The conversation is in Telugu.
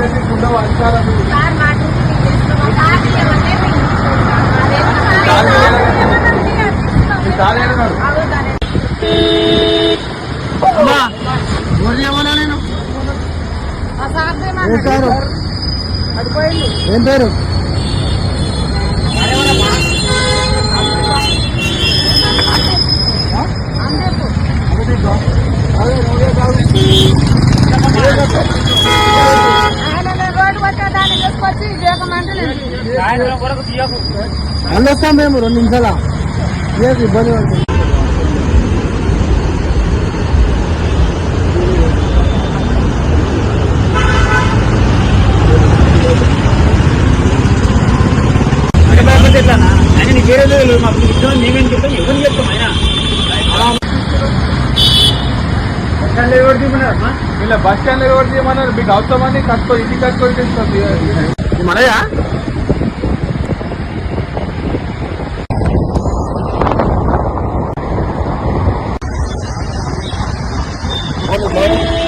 ఎన్నికలకు ఉండవు అధికారులు ఏం పేరు? అదే వెళ్ళొస్తాం మేము రెండు నిమిషాల? ఏది ఇబ్బంది పడుతుంది? ఆయన నీ పేరే లేదు మాకు ఇష్టం మేమేం చెప్తాం ఎవరిని చెప్తాం ఆయన ఇలా బస్ స్టాండ్ ఎవరు చేయమన్నారు. మీకు అవసరమని కట్టుకో ఇంటి కట్టుకో. మనయా? Saturday